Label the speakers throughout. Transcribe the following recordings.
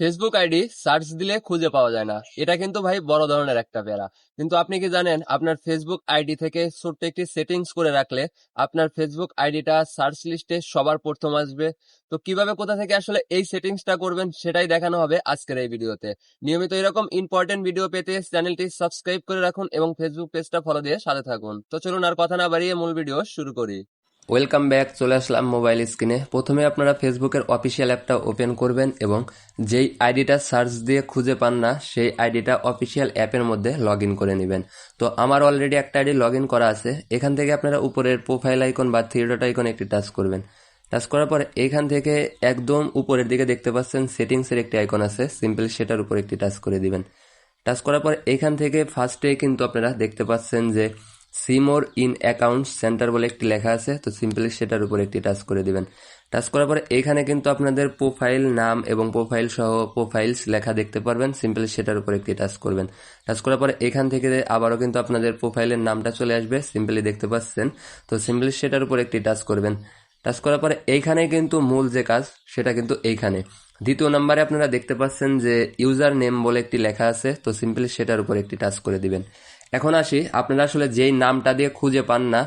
Speaker 1: Facebook ID search দিলে খুঁজে পাওয়া যায় না। এটা কিন্তু ভাই বড় ধরনের একটা প্যারা কিন্তু আপনি কি জানেন, আপনার ফেসবুক আইডি থেকে ছোট্ট একটি সেটিংস করে রাখলে আপনার ফেসবুক আইডিটা সার্চ লিস্টে সবার প্রথম আসবে। তো কীভাবে কোথা থেকে আসলে এই সেটিংসটা করবেন সেটাই দেখানো হবে আজকের এই ভিডিওতে। নিয়মিত এরকম ইম্পর্টেন্ট ভিডিও পেতে চ্যানেলটি সাবস্ক্রাইব করে রাখুন এবং ফেসবুক পেজটা ফলো দিয়ে সাথে থাকুন। তো চলুন আর কথা না বাড়িয়ে মূল ভিডিও শুরু করি। ওয়েলকাম ব্যাক চলে আসলাম মোবাইল স্ক্রিনে প্রথমে আপনারা ফেসবুকের অফিসিয়াল অ্যাপটা ওপেন করবেন এবং যেই আইডিটা সার্চ দিয়ে খুঁজে পান না, সেই আইডিটা অফিসিয়াল অ্যাপের মধ্যে লগ করে নেবেন। তো আমার অলরেডি একটা আইডি লগ করা আছে। এখান থেকে আপনারা উপরের প্রোফাইল আইকন বা ডট আইকন একটি টাচ করবেন। টাচ করার পর এখান থেকে একদম উপরের দিকে দেখতে পাচ্ছেন সেটিংসের একটি আইকন আছে। সিম্পল সেটার উপর একটি টাচ করে দিবেন। টাচ করার পর এখান থেকে ফার্স্টে কিন্তু আপনারা দেখতে পাচ্ছেন যে সিমোর ইন অ্যাকাউন্ট সেন্টার বলে একটি লেখা আছে, তো সিম্পলি সেটার উপর একটি টাচ করে দিবেন। টাচ করার পরে এখানে কিন্তু আপনাদের প্রোফাইল নাম এবং প্রোফাইল সহ প্রোফাইলস লেখা দেখতে পারবেন সিম্পলি সেটার উপর একটি টাচ করবেন। টাচ করার পরে এখান থেকে আবারও কিন্তু আপনাদের প্রোফাইলের নামটা চলে আসবে সিম্পলি দেখতে পাচ্ছেন, তো সিম্পলি সেটার উপর একটি টাচ করবেন। টাচ করার পরে এইখানে কিন্তু মূল যে কাজ, সেটা কিন্তু এইখানে। দ্বিতীয় নম্বরে আপনারা দেখতে পাচ্ছেন যে ইউজার নেম বলে একটি লেখা আছে, তো সিম্পলি সেটার উপর একটি টাচ করে দিবেন। এখন আসি, আপনারা আসলে যেই নামটা দিয়ে খুঁজে পান না,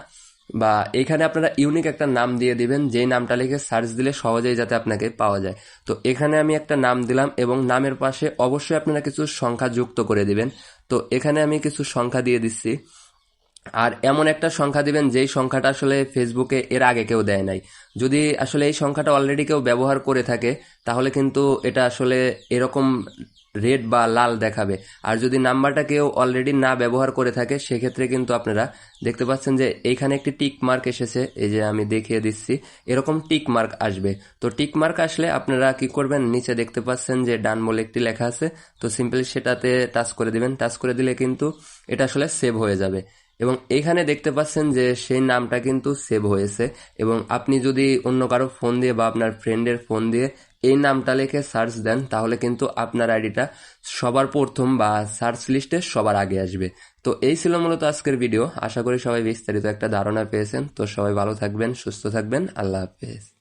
Speaker 1: বা এখানে আপনারা ইউনিক একটা নাম দিয়ে দিবেন, যেই নামটা লিখে সার্চ দিলে সহজেই যাতে আপনাকে পাওয়া যায়। তো এখানে আমি একটা নাম দিলাম এবং নামের পাশে অবশ্যই আপনারা কিছু সংখ্যা যুক্ত করে দিবেন। তো এখানে আমি কিছু সংখ্যা দিয়ে দিচ্ছি। আর এমন একটা সংখ্যা দিবেন, যেই সংখ্যাটা আসলে ফেসবুকে এর আগে কেউ দেয় নাই। যদি আসলে এই সংখ্যাটা অলরেডি কেউ ব্যবহার করে থাকে, তাহলে কিন্তু এটা আসলে এরকম রেড বা লাল দেখাবে। আর যদি নাম্বারটা কেউ অলরেডি না ব্যবহার করে থাকে, সেক্ষেত্রে কিন্তু আপনারা দেখতে পাচ্ছেন যে এইখানে একটি টিক মার্ক এসেছে। এই যে আমি দেখিয়ে দিচ্ছি, এরকম টিক মার্ক আসবে। তো টিক মার্ক আসলে আপনারা কি করবেন? নিচে দেখতে পাচ্ছেন যে ডান বলে একটি লেখা আছে। তো সিম্পলি সেটাতে টাচ করে দিবেন। টাচ করে দিলে কিন্তু এটা আসলে সেভ হয়ে যাবে। এবং এখানে দেখতে পাচ্ছেন যে সেই নামটা কিন্তু সেভ হয়েছে এবং আপনি যদি অন্য কারও ফোন দিয়ে বা আপনার ফ্রেন্ডের ফোন দিয়ে এই নামটা লিখে সার্চ দেন, তাহলে কিন্তু আপনার আইডিটা সবার প্রথম বা সার্চ লিস্টে সবার আগে আসবে। তো এই ছিল মূলত আজকের ভিডিও। আশা করি সবাই বিস্তারিত একটা ধারণা পেয়েছেন। তো সবাই ভালো থাকবেন, সুস্থ থাকবেন। আল্লাহ হাফেজ।